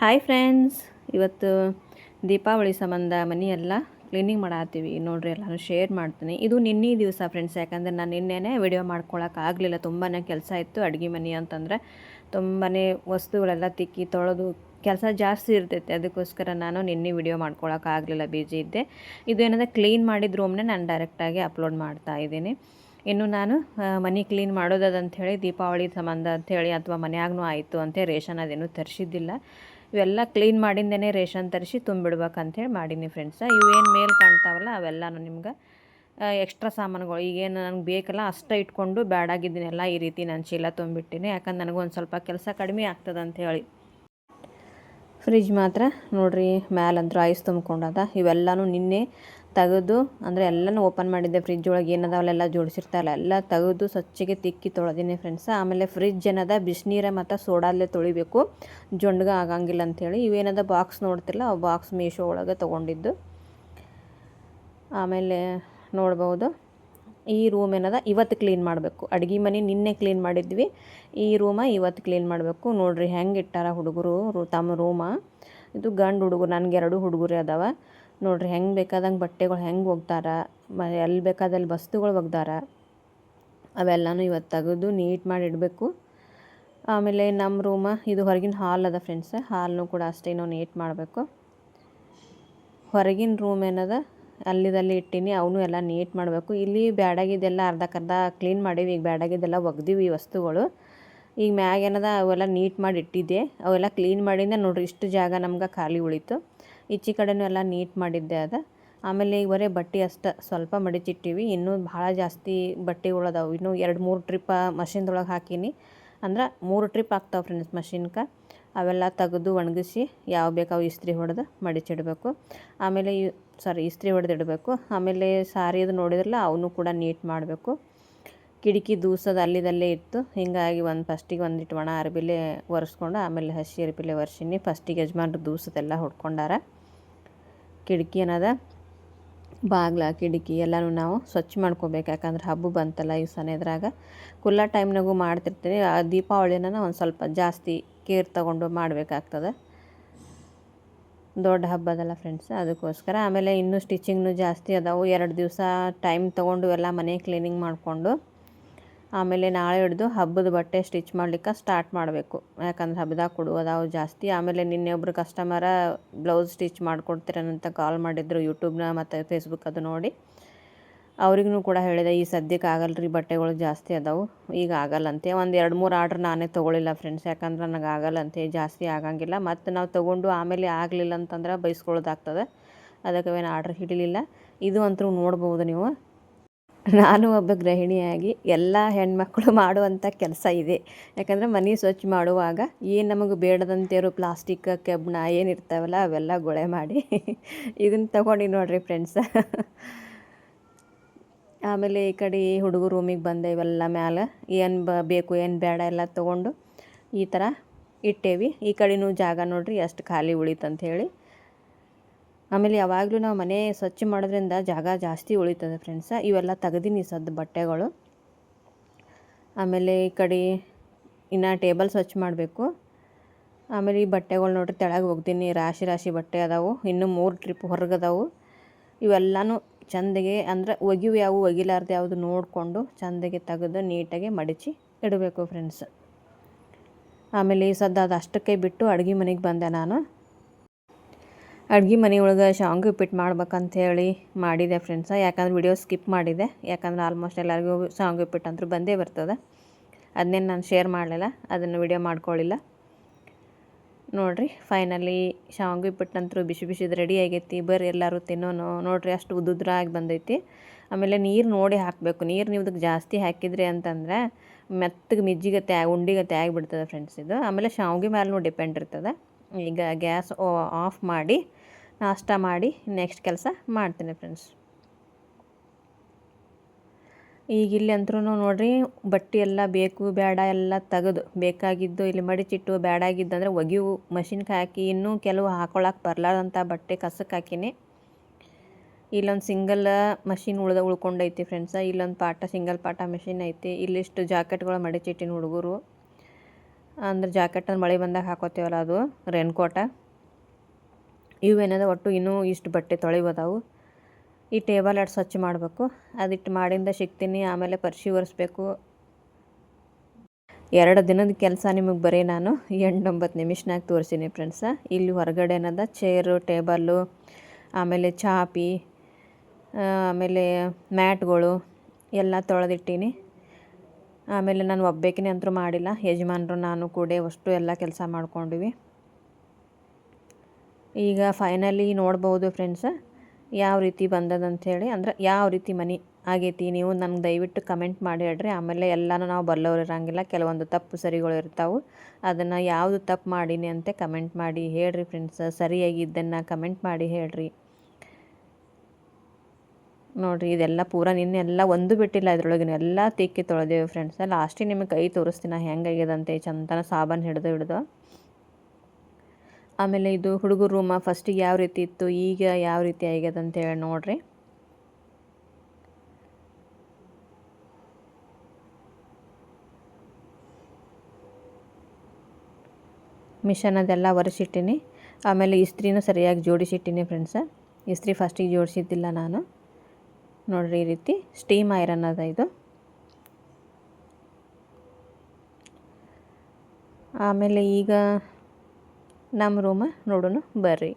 Hi friends ಇವತ್ತು ದೀಪಾವಳಿ ಸಂಬಂಧ ಮನೆಯೆಲ್ಲ ಕ್ಲೀನಿಂಗ್ ಮಾಡತ್ತೀವಿ. ನೋಡ್ರಿ ಎಲ್ಲಾನು ಶೇರ್ ಮಾಡ್ತೀನಿ. ಇದು ನಿನ್ನೆ ದಿವಸ ಫ್ರೆಂಡ್ಸ್ ಯಾಕಂದರೆ ನಾನು ನಿನ್ನೆನೇ ವಿಡಿಯೋ ಮಾಡ್ಕೊಳಕ್ಕೆ ಆಗಲಿಲ್ಲ. ತುಂಬಾ ಕೆಲಸ ಇತ್ತು ಅಡುಗೆ ಮನೆ ಅಂತಂದರೆ. ತುಂಬಾ ವಸ್ತುಗಳೆಲ್ಲ ತಿಕ್ಕಿ ತೊಳೆದು ಕೆಲಸ ಜಾಸ್ತಿ ಇರ್ತೈತೆ. ಅದಕ್ಕೋಸ್ಕರ ನಾನು ನಿನ್ನೆ ವಿಡಿಯೋ ಮಾಡ್ಕೊಳಕ್ಕೆ ಆಗಲಿಲ್ಲ. ಬಿಜಿ ಇದ್ದೆ. ಇದು ಏನಂದರೆ ಕ್ಲೀನ್ ಮಾಡಿದ ರೂಮ್ನೇ ನಾನು ಡೈರೆಕ್ಟಾಗಿ ಅಪ್ಲೋಡ್ ಮಾಡ್ತಾ ಇದ್ದೀನಿ. ಇನ್ನು ನಾನು ಮನೆ ಕ್ಲೀನ್ ಮಾಡೋದಂಥೇಳಿ ದೀಪಾವಳಿ ಸಂಬಂಧ ಅಂಥೇಳಿ ಅಥವಾ ಮನೆಯಾಗೂ ಆಯಿತು ಅಂತೇಳಿ ರೇಷನ್ ಅದೇನು ತರಿಸಿದ್ದಿಲ್ಲ. ಇವೆಲ್ಲ ಕ್ಲೀನ್ ಮಾಡಿಂದೇ ರೇಷನ್ ತರಿಸಿ ತುಂಬಿಡ್ಬೇಕಂಥೇಳಿ ಮಾಡೀನಿ ಫ್ರೆಂಡ್ಸ ಇವೇನು ಮೇಲೆ ಕಾಣ್ತಾವಲ್ಲ ಅವೆಲ್ಲನೂ ನಿಮ್ಗೆ ಎಕ್ಸ್ಟ್ರಾ ಸಾಮಾನುಗಳು. ಈಗೇನು ನನಗೆ ಬೇಕಲ್ಲ ಅಷ್ಟೇ ಇಟ್ಕೊಂಡು ಬ್ಯಾಡಾಗಿದ್ದೀನೆಲ್ಲ ಈ ರೀತಿ ನಾನು ಚೀಲ ತುಂಬಿಟ್ಟಿನಿ. ಯಾಕಂದ್ರೆ ನನಗೊಂದು ಸ್ವಲ್ಪ ಕೆಲಸ ಕಡಿಮೆ ಆಗ್ತದೆ ಅಂಥೇಳಿ ಫ್ರಿಜ್ ಮಾತ್ರ ನೋಡ್ರಿ ಮ್ಯಾಲಂತೂ ಐಸ್ ತುಂಬ್ಕೊಂಡದ. ಇವೆಲ್ಲನೂ ನಿನ್ನೆ ತೆಗೆದು, ಅಂದರೆ ಎಲ್ಲನೂ ಓಪನ್ ಮಾಡಿದ್ದೆ. ಫ್ರಿಜ್ ಒಳಗೆ ಏನದಾವಲ್ಲೆಲ್ಲ ಜೋಡಿಸಿರ್ತಾರಲ್ಲ ಎಲ್ಲ ತೆಗೆದು ಸ್ವಚ್ಛಗೆ ತಿಕ್ಕಿ ತೊಳೆದೀನಿ ಫ್ರೆಂಡ್ಸ್ ಆಮೇಲೆ ಫ್ರಿಜ್ ಏನದ? ಬಿಸಿನೀರ ಮತ್ತು ಸೋಡಾಲ್ಲೇ ತೊಳಿಬೇಕು. ಜೊಂಡ್ಗೆ ಆಗಂಗಿಲ್ಲ ಅಂಥೇಳಿ ಇವೇನದ ಬಾಕ್ಸ್ ನೋಡ್ತಿಲ್ಲ ಆ ಬಾಕ್ಸ್ ಮೀಶೋ ಒಳಗೆ ತೊಗೊಂಡಿದ್ದು. ಆಮೇಲೆ ನೋಡ್ಬೋದು. ಈ ರೂಮ್ ಏನದ? ಇವತ್ತು ಕ್ಲೀನ್ ಮಾಡಬೇಕು. ಅಡುಗೆ ಮನೆ ನಿನ್ನೆ ಕ್ಲೀನ್ ಮಾಡಿದ್ವಿ. ಈ ರೂಮ ಇವತ್ತು ಕ್ಲೀನ್ ಮಾಡಬೇಕು. ನೋಡ್ರಿ ಹೆಂಗೆ ಇಟ್ಟಾರ ಹುಡುಗರು ತಮ್ಮ ರೂಮ ಇದು ಗಂಡು ಹುಡುಗರು, ನನಗೆ ಎರಡು ಹುಡುಗರು ಅದಾವ. ನೋಡ್ರಿ ಹೆಂಗೆ ಬೇಕಾದಂಗೆ ಬಟ್ಟೆಗಳು ಹೆಂಗೆ ಒಗ್ದಾರ, ಮ ಎಲ್ಲಿ ಬೇಕಾದಲ್ಲಿ ವಸ್ತುಗಳು ಒಗ್ದಾರ, ಅವೆಲ್ಲನೂ ಇವತ್ತು ತೆಗೆದು ನೀಟ್ ಮಾಡಿ ಇಡಬೇಕು. ಆಮೇಲೆ ನಮ್ಮ ರೂಮ, ಇದು ಹೊರಗಿನ ಹಾಲ್ ಅದ ಫ್ರೆಂಡ್ಸ್ ಹಾಲ್ನು ಕೂಡ ಅಷ್ಟೇ ನಾವು ನೀಟ್ ಮಾಡಬೇಕು. ಹೊರಗಿನ ರೂಮ್ ಏನದ, ಅಲ್ಲಿದಲ್ಲಿ ಇಟ್ಟಿನಿ, ಅವನು ಎಲ್ಲ ನೀಟ್ ಮಾಡಬೇಕು. ಇಲ್ಲಿ ಬ್ಯಾಡಾಗಿದ್ದೆಲ್ಲ ಅರ್ಧಕ್ಕರ್ಧ ಕ್ಲೀನ್ ಮಾಡೀವಿ, ಈಗ ಬ್ಯಾಡಾಗಿದ್ದೆಲ್ಲ ಒಗ್ದೀವಿ ಈ ವಸ್ತುಗಳು. ಈಗ ಮ್ಯಾಗ ಏನದ ಅವೆಲ್ಲ ನೀಟ್ ಮಾಡಿ ಇಟ್ಟಿದ್ದೆ, ಅವೆಲ್ಲ ಕ್ಲೀನ್ ಮಾಡಿಂದ ನೋಡ್ರಿ ಇಷ್ಟು ಜಾಗ ನಮ್ಗೆ ಖಾಲಿ ಉಳಿತು. ಈಚೆ ಕಡೆನೂ ಎಲ್ಲ ನೀಟ್ ಮಾಡಿದ್ದೆ ಅದ. ಆಮೇಲೆ ಈಗ ಬರೀ ಬಟ್ಟೆ ಅಷ್ಟು ಸ್ವಲ್ಪ ಮಡಿಚಿಟ್ಟಿವಿ. ಇನ್ನೂ ಭಾಳ ಜಾಸ್ತಿ ಬಟ್ಟೆಗಳು ಅದಾವೆ ಇನ್ನೂ ಎರಡು, ಮೂರು ಟ್ರಿಪ್ ಮಷಿನ್ದೊಳಗೆ ಹಾಕೀನಿ. ಅಂದ್ರೆ ಮೂರು ಟ್ರಿಪ್ ಆಗ್ತಾವೆ ಫ್ರೆಂಡ್ಸ್ ಮಷಿನ್ಗೆ ಅವೆಲ್ಲ ತೆಗೆದು ಒಣಗಿಸಿ ಯಾವ ಬೇಕಾವು ಇಸ್ತ್ರಿ ಹೊಡೆದು ಮಡಿಚಿಡಬೇಕು. ಆಮೇಲೆ ಸಾರಿ ಇಸ್ತ್ರಿ ಹೊಡೆದಿಡಬೇಕು ಆಮೇಲೆ ಸಾರಿ ಅದು ನೋಡಿದ್ರಲ್ಲ ಅವನು ಕೂಡ ನೀಟ್ ಮಾಡಬೇಕು. ಕಿಟಕಿ ದೂಸದ ಅಲ್ಲಿದಲ್ಲೇ ಇತ್ತು. ಹೀಗಾಗಿ ಒಂದು ಫಸ್ಟಿಗೆ ಒಂದಿಟ್ಟು ಒಣ ಅರ್ಬಿಲೆ ಒರೆಸ್ಕೊಂಡು ಆಮೇಲೆ ಹಸಿ ಅರ್ಬಿಲೆ ಒರೆಸಿನಿ. ಫಸ್ಟಿಗೆ ಯಜಮಾನ್ರು ದೂಸದೆಲ್ಲ ಹೊಡ್ಕೊಂಡಾರ. ಕಿಟಕಿ ಏನದ? ಬಾಗ್ಲ, ಕಿಟಕಿ ಎಲ್ಲನೂ ನಾವು ಸ್ವಚ್ಛ ಮಾಡ್ಕೋಬೇಕು. ಯಾಕಂದ್ರೆ ಹಬ್ಬ ಬಂತಲ್ಲ ಈ ಸನೇದ್ರಾಗ ಕುಲ್ಲ ಟೈಮ್ನಾಗೂ ಮಾಡ್ತಿರ್ತೀನಿ ಆ ದೀಪಾವಳಿನ ಒಂದು ಸ್ವಲ್ಪ ಜಾಸ್ತಿ ಕೇರ್ ತಗೊಂಡು ಮಾಡಬೇಕಾಗ್ತದೆ. ದೊಡ್ಡ ಹಬ್ಬ ಅದಲ್ಲ ಫ್ರೆಂಡ್ಸ್ ಅದಕ್ಕೋಸ್ಕರ. ಆಮೇಲೆ ಇನ್ನೂ ಸ್ಟಿಚಿಂಗ್ನು ಜಾಸ್ತಿ ಅದಾವು. ಎರಡು ದಿವಸ ಟೈಮ್ ತೊಗೊಂಡು ಎಲ್ಲ ಮನೆ ಕ್ಲೀನಿಂಗ್ ಮಾಡಿಕೊಂಡು ಆಮೇಲೆ ನಾಳೆ ಹಿಡಿದು ಹಬ್ಬದ ಬಟ್ಟೆ ಸ್ಟಿಚ್ ಮಾಡ್ಲಿಕ್ಕೆ ಸ್ಟಾರ್ಟ್ ಮಾಡಬೇಕು. ಯಾಕಂದ್ರೆ ಹಬ್ಬದಾಗ ಕೊಡುವುದಾವು ಜಾಸ್ತಿ. ಆಮೇಲೆ ನಿನ್ನೆ ಒಬ್ಬರು ಕಸ್ಟಮರ ಬ್ಲೌಸ್ ಸ್ಟಿಚ್ ಮಾಡಿಕೊಡ್ತೀರನಂತ ಕಾಲ್ ಮಾಡಿದ್ರು ಯೂಟ್ಯೂಬ್ನ ಮತ್ತು ಫೇಸ್ಬುಕ್ ಅದು ನೋಡಿ. ಅವ್ರಿಗೂ ಕೂಡ ಹೇಳಿದೆ, ಈ ಸದ್ಯಕ್ಕೆ ಆಗಲ್ಲ ರೀ ಬಟ್ಟೆಗಳು ಜಾಸ್ತಿ ಅದಾವು. ಈಗ ಆಗಲ್ಲಂತೆ. ಒಂದು ಎರಡು ಮೂರು ಆರ್ಡ್ರ್ ನಾನೇ ತೊಗೊಳಿಲ್ಲ ಫ್ರೆಂಡ್ಸ್ ಯಾಕಂದ್ರೆ ನನಗೆ ಆಗಲ್ಲಂತೆ, ಜಾಸ್ತಿ ಆಗಂಗಿಲ್ಲ. ಮತ್ತು ನಾವು ತೊಗೊಂಡು ಆಮೇಲೆ ಆಗಲಿಲ್ಲ ಅಂತಂದ್ರೆ ಬೈಸ್ಕೊಳ್ಳೋದಾಗ್ತದೆ ಅದಕ್ಕೆ ಏನು ಆರ್ಡ್ರ್ ಹಿಡಿಲಿಲ್ಲ. ಇದು ಅಂತೂ ನೋಡ್ಬೋದು ನೀವು. ನಾನು ಒಬ್ಬ ಗೃಹಿಣಿಯಾಗಿ ಎಲ್ಲ ಹೆಣ್ಮಕ್ಳು ಮಾಡುವಂಥ ಕೆಲಸ ಇದೆ. ಯಾಕಂದರೆ ಮನೆ ಸ್ವಚ್ಛ ಮಾಡುವಾಗ ಏನು ನಮಗೆ ಬೇಡದಂತಿರೋ ಪ್ಲಾಸ್ಟಿಕ್ ಕೆಬ್ಬಣ ಏನಿರ್ತಾವಲ್ಲ ಅವೆಲ್ಲ ಗೊಳೆ ಮಾಡಿ ಇದನ್ನು ತಗೊಂಡು ನೋಡಿರಿ ಫ್ರೆಂಡ್ಸ ಆಮೇಲೆ ಈ ಕಡೆ ಹುಡುಗರು ರೂಮಿಗೆ ಬಂದೆ ಇವೆಲ್ಲ ಮ್ಯಾಲೆ ಏನು ಬ ಬೇಕು ಏನು ಬೇಡ ಎಲ್ಲ ತೊಗೊಂಡು ಈ ಥರ ಇಟ್ಟೇವಿ. ಈ ಕಡೆನೂ ಜಾಗ ನೋಡಿರಿ ಎಷ್ಟು ಖಾಲಿ ಉಳಿತಂತ ಹೇಳಿ. ಆಮೇಲೆ ಯಾವಾಗಲೂ ನಾವು ಮನೆ ಸ್ವಚ್ಛ ಮಾಡೋದ್ರಿಂದ ಜಾಗ ಜಾಸ್ತಿ ಉಳಿತದೆ ಫ್ರೆಂಡ್ಸ ಇವೆಲ್ಲ ತೆಗ್ದೀನಿ ಸದ್ದು ಬಟ್ಟೆಗಳು. ಆಮೇಲೆ ಈ ಕಡೆ ಇನ್ನು ಟೇಬಲ್ ಸ್ವಚ್ಛ ಮಾಡಬೇಕು. ಆಮೇಲೆ ಈ ಬಟ್ಟೆಗಳು ನೋಡ್ರಿ ತೆಳಗೆ ಹೋಗ್ತೀನಿ. ರಾಶಿ ರಾಶಿ ಬಟ್ಟೆ ಅದಾವು. ಇನ್ನೂ ಮೂರು ಟ್ರಿಪ್ ಹೊರಗದಾವು ಇವೆಲ್ಲನೂ ಚಂದಗೆ ಅಂದ್ರೆ ಒಗಿವು ಯಾವು ಒಗಿಲಾರ್ದು ಯಾವುದು ನೋಡಿಕೊಂಡು ಚಂದಗೆ ತೆಗೆದು ನೀಟಾಗಿ ಮಡಚಿ ಇಡಬೇಕು ಫ್ರೆಂಡ್ಸ್ ಆಮೇಲೆ ಈ ಸದ್ದು ಅದು ಅಷ್ಟಕ್ಕೆ ಬಿಟ್ಟು ಅಡುಗೆ ಮನೆಗೆ ಬಂದೆ ನಾನು. ಅಡುಗೆ ಮನೆಯೊಳಗೆ ಶಾವಿಗೆ ಉಪ್ಪಿಟ್ಟು ಮಾಡ್ಬೇಕಂತ ಹೇಳಿ ಮಾಡಿದೆ ಫ್ರೆಂಡ್ಸ ಯಾಕಂದ್ರೆ ವಿಡಿಯೋ ಸ್ಕಿಪ್ ಮಾಡಿದೆ. ಯಾಕಂದ್ರೆ ಆಲ್ಮೋಸ್ಟ್ ಎಲ್ಲರಿಗೂ ಶಾವಿಗೆ ಉಪ್ಪಿಟ್ಟು ಅಂತೂ ಬಂದೇ ಬರ್ತದೆ. ಅದನ್ನೇನು ನಾನು ಶೇರ್ ಮಾಡಲಿಲ್ಲ. ಅದನ್ನು ವಿಡಿಯೋ ಮಾಡ್ಕೊಳ್ಳಿಲ್ಲ ನೋಡಿರಿ ಫೈನಲಿ ಶಾವಿಗೆ ಉಪ್ಪಿಟ್ಟಂತೂ ಬಿಸಿ ಬಿಸಿದು ರೆಡಿ ಆಗೈತಿ. ಬರ್ರಿ ಎಲ್ಲರೂ ತಿನ್ನೋನು. ನೋಡಿರಿ ಅಷ್ಟು ಉದ್ದುದ್ರಾಗಿ ಬಂದೈತಿ. ಆಮೇಲೆ ನೀರು ನೋಡಿ ಹಾಕಬೇಕು. ನೀರು ನೀವು ಜಾಸ್ತಿ ಹಾಕಿದ್ರಿ ಅಂತಂದ್ರೆ ಮೆತ್ತಗೆ ಮಿಜ್ಜಿಗತ್ತೆ ಉಂಡಿಗತ್ತೆ ಆಗಿಬಿಡ್ತದೆ ಫ್ರೆಂಡ್ಸ್ ಇದು. ಆಮೇಲೆ ಶಾವಿಗೆ ಮೇಲೂ ಡಿಪೆಂಡ್ ಇರ್ತದೆ. ಈಗ ಗ್ಯಾಸ್ ಆಫ್ ಮಾಡಿ ನಾಷ್ಟ ಮಾಡಿ ನೆಕ್ಸ್ಟ್ ಕೆಲಸ ಮಾಡ್ತೀನಿ ಫ್ರೆಂಡ್ಸ್ ಈಗ ಇಲ್ಲಿ ಅಂತರೂ ನೋಡಿರಿ, ಬಟ್ಟೆ ಎಲ್ಲ ಬೇಕು ಬೇಡ ಎಲ್ಲ ತೆಗೆದು, ಬೇಕಾಗಿದ್ದು ಇಲ್ಲಿ ಮಡಿಚಿಟ್ಟು ಬೇಡಾಗಿದ್ದಂದ್ರೆ ಒಗೆಯು, ಮಷಿನ್ಗೆ ಹಾಕಿ, ಇನ್ನೂ ಕೆಲವು ಹಾಕೊಳಕ್ಕೆ ಬರಲಾರ್ದಂಥ ಬಟ್ಟೆ ಕಸಕ್ಕೆ ಹಾಕಿನಿ. ಇಲ್ಲೊಂದು ಸಿಂಗಲ್ ಮಷಿನ್ ಉಳ್ದ, ಉಳ್ಕೊಂಡೈತಿ ಫ್ರೆಂಡ್ಸ ಇಲ್ಲೊಂದು ಪಾಟ ಸಿಂಗಲ್ ಪಾಟ ಮಷಿನ್ ಐತಿ. ಇಲ್ಲಿಷ್ಟು ಜಾಕೆಟ್ಗಳು ಮಡಿಚಿಟ್ಟಿನ ಹುಡುಗರು. ಅಂದ್ರೆ ಜಾಕೆಟನ್ನು ಮಳೆ ಬಂದಾಗ ಹಾಕೋತೀವಲ್ಲ ಅದು ರೇನ್ಕೋಟ ಇವೇನದ ಒಟ್ಟು ಇನ್ನೂ ಇಷ್ಟು ಬಟ್ಟೆ ತೊಳಿಬೋದಾವು ಈ ಟೇಬಲ್ ಎರಡು ಸ್ವಚ್ಛ ಮಾಡಬೇಕು. ಅದಿಟ್ಟು ಮಾಡಿಂದ ಸಿಗ್ತೀನಿ, ಆಮೇಲೆ ಪರ್ಶಿ ಒರೆಸ್ಬೇಕು. ಎರಡು ದಿನದ ಕೆಲಸ ನಿಮಗೆ ಬರೀ ನಾನು. ಎಂಟೊಂಬತ್ತು ನಿಮಿಷನಾಗ ತೋರಿಸೀನಿ ಫ್ರೆಂಡ್ಸ. ಇಲ್ಲಿ ಹೊರಗಡೆ ಏನದ? ಚೇರು, ಟೇಬಲ್ಲು, ಆಮೇಲೆ ಚಾಪಿ ಆಮೇಲೆ ಮ್ಯಾಟ್ಗಳು ಎಲ್ಲ ತೊಳೆದಿಟ್ಟೀನಿ. ಆಮೇಲೆ ನಾನು ಒಬ್ಬೇಕಿನೇ ಅಂತೂ ಮಾಡಿಲ್ಲ. ಯಜಮಾನರು ನಾನು ಕೂಡ ಅಷ್ಟು ಎಲ್ಲ ಕೆಲಸ ಮಾಡ್ಕೊಂಡಿವಿ. ಈಗ ಫೈನಲಿ ನೋಡ್ಬೋದು ಫ್ರೆಂಡ್ಸ ಯಾವ ರೀತಿ ಬಂದದಂಥೇಳಿ ಅಂದ್ರೆ ಯಾವ ರೀತಿ ಮನೆ ಆಗೈತಿ ನೀವು ನನಗೆ ದಯವಿಟ್ಟು ಕಮೆಂಟ್ ಮಾಡಿ ಹೇಳ್ರಿ. ಆಮೇಲೆ ಎಲ್ಲನೂ ನಾವು ಬಲ್ಲವ್ರು ಇರೋಂಗಿಲ್ಲ, ಕೆಲವೊಂದು ತಪ್ಪು ಸರಿಗಳು ಇರ್ತಾವೆ. ಅದನ್ನು ಯಾವುದು ತಪ್ಪು ಮಾಡೀನಿ ಅಂತ ಕಮೆಂಟ್ ಮಾಡಿ ಹೇಳ್ರಿ ಫ್ರೆಂಡ್ಸ್ ಸರಿಯಾಗಿ ಇದನ್ನು ಕಮೆಂಟ್ ಮಾಡಿ ಹೇಳ್ರಿ. ನೋಡಿರಿ, ಇದೆಲ್ಲ ಪೂರ ನಿನ್ನೆಲ್ಲ ಒಂದು ಬಿಟ್ಟಿಲ್ಲ ಇದ್ರೊಳಗಿನ ಎಲ್ಲ ತಿಕ್ಕಿ ತೊಳೆದೇವೆ ಫ್ರೆಂಡ್ಸ್ ಲಾಸ್ಟಿಗೆ ನಿಮಗೆ ಕೈ ತೋರಿಸ್ತೀನಿ ಹೆಂಗಾಗ್ಯದಂತೆ ಚಂದನ ಸಾಬನ್ ಹಿಡಿದು ಹಿಡಿದು. ಆಮೇಲೆ ಇದು ಹುಡುಗರ ರೂಮ ಫಸ್ಟಿಗೆ ಯಾವ ರೀತಿ ಇತ್ತು, ಈಗ ಯಾವ ರೀತಿ ಆಗ್ಯದ ಅಂತೇಳಿ ನೋಡ್ರಿ. ಮಿಷನ್ ಅದೆಲ್ಲ ಒರೆಸಿಟ್ಟಿನಿ. ಆಮೇಲೆ ಇಸ್ತ್ರಿನೂ ಸರಿಯಾಗಿ ಜೋಡಿಸಿಟ್ಟಿನಿ ಫ್ರೆಂಡ್ಸ ಇಸ್ತ್ರಿ ಫಸ್ಟಿಗೆ ಜೋಡಿಸಿದ್ದಿಲ್ಲ ನಾನು. ನೋಡ್ರಿ ಈ ರೀತಿ ಸ್ಟೀಮ್ ಐರನ್ ಅದ ಇದು. ಆಮೇಲೆ ಈಗ ನಮ್ಮ ರೂಮ ನೋಡೋಣ, ಬರ್ರಿ.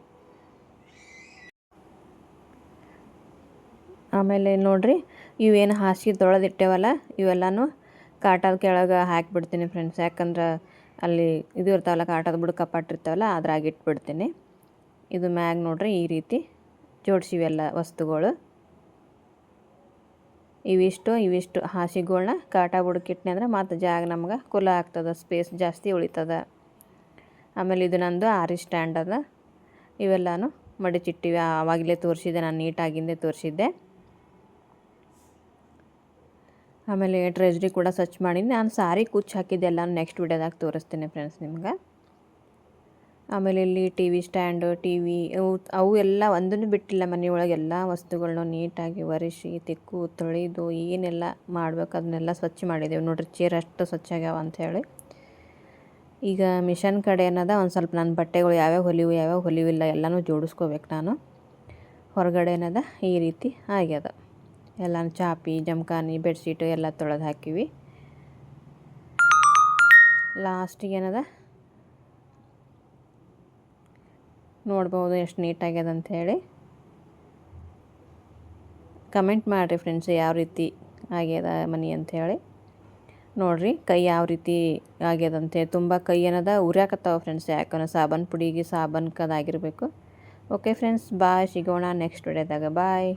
ಆಮೇಲೆ ನೋಡ್ರಿ ಇವೇನು ಹಾಸಿಗೆ ತೊಳೆದಿಟ್ಟೇವಲ್ಲ ಇವೆಲ್ಲನೂ ಕಾಟದ ಕೆಳಗೆ ಹಾಕಿಬಿಡ್ತೀನಿ ಫ್ರೆಂಡ್ಸ್ ಯಾಕಂದ್ರೆ ಅಲ್ಲಿ ಇದು ಇರ್ತಾವಲ್ಲ, ಕಾಟದ ಬುಡ ಕಪಾಟಿರ್ತಾವಲ್ಲ ಅದ್ರಾಗ ಇಟ್ಬಿಡ್ತೀನಿ. ಇದು ಮ್ಯಾಗ ನೋಡ್ರಿ, ಈ ರೀತಿ ಜೋಡಿಸಿವೆಲ್ಲ ವಸ್ತುಗಳು. ಇವಿಷ್ಟು ಇವಿಷ್ಟು ಹಾಸಿಗಳನ್ನ ಕಾಟ ಬುಡಕ್ಕಿಟ್ನೆ ಅಂದ್ರೆ ಮತ್ತು ಜಾಗ ನಮ್ಗೆ ಕುಲ ಆಗ್ತದೆ ಸ್ಪೇಸ್ ಜಾಸ್ತಿ ಉಳಿತದ. ಆಮೇಲೆ ಇದು ನಂದು ಆರಿ ಸ್ಟ್ಯಾಂಡ್ ಅದ. ಇವೆಲ್ಲಾನು ಮಡಚಿಟ್ಟಿವೆ. ಆವಾಗಲೇ ತೋರಿಸಿದ್ದೆ, ನಾನು ನೀಟಾಗಿಂದೇ ತೋರಿಸಿದ್ದೆ. ಆಮೇಲೆ ಟ್ರೆಜ್ರಿ ಕೂಡ ಸ್ವಚ್ಛ ಮಾಡಿ ನಾನು ಸಾರಿ ಕುಚ್ಚು ಹಾಕಿದ್ದೆ, ಎಲ್ಲನೂ ನೆಕ್ಸ್ಟ್ ವಿಡಿಯೋದಾಗ ತೋರಿಸ್ತೀನಿ ಫ್ರೆಂಡ್ಸ್ ನಿಮ್ಗೆ. ಆಮೇಲೆ ಇಲ್ಲಿ T V stand T V ಅವು ಅವು ಎಲ್ಲ ಒಂದನ್ನು ಬಿಟ್ಟಿಲ್ಲ ಮನೆಯೊಳಗೆ ಎಲ್ಲ ವಸ್ತುಗಳನ್ನೂ ನೀಟಾಗಿ ಒರೆಸಿ, ತಿಕ್ಕು, ತೊಳೆದು, ಏನೆಲ್ಲ ಮಾಡಬೇಕು ಅದನ್ನೆಲ್ಲ ಸ್ವಚ್ಛ ಮಾಡಿದ್ದೇವೆ ನೋಡಿರಿ ಚೇರ್ ಅಷ್ಟು ಸ್ವಚ್ಛ ಆಗ್ಯಾವ ಅಂಥೇಳಿ ಈಗ ಮಿಷನ್ ಕಡೆ ಏನದ ಒಂದು ಸ್ವಲ್ಪ ನನ್ನ ಬಟ್ಟೆಗಳು ಯಾವ್ಯಾವ ಹೊಲಿವು, ಯಾವ್ಯಾವ ಹೊಲಿವಿಲ್ಲ ಎಲ್ಲನೂ ಜೋಡಿಸ್ಕೋಬೇಕು ನಾನು. ಹೊರಗಡೆ ಏನದ ಈ ರೀತಿ ಆಗ್ಯದ. ಎಲ್ಲ ಚಾಪಿ ಜಮ್ಖಾನಿ ಬೆಡ್ಶೀಟು ಎಲ್ಲ ತೊಳೆದು ಹಾಕಿವಿ. ಲಾಸ್ಟಿಗೆ ಏನದ? ನೋಡ್ಬೋದು ಎಷ್ಟು ನೀಟಾಗ್ಯದ ಅಂಥೇಳಿ ಕಮೆಂಟ್ ಮಾಡಿರಿ ಫ್ರೆಂಡ್ಸ್, ಯಾವ ರೀತಿ ಆಗ್ಯದ ಮನೆ ಅಂಥೇಳಿ ನೋಡಿರಿ, ಕೈ ಯಾವ ರೀತಿ ಆಗ್ಯದಂತೆ. ತುಂಬ ಕೈ ಏನದ? ಉರಿಯಾಕತ್ತಾವ ಫ್ರೆಂಡ್ಸ್ ಯಾಕಂದ್ರೆ ಸಾಬನ್ ಪುಡಿಗೆ ಸಾಬನ್ ಕದಾಗಿರಬೇಕು ಓಕೆ ಫ್ರೆಂಡ್ಸ್ ಬಾಯ್ ಸಿಗೋಣ ನೆಕ್ಸ್ಟ್ ವಿಡಿಯೋದಾಗ ಬಾಯ್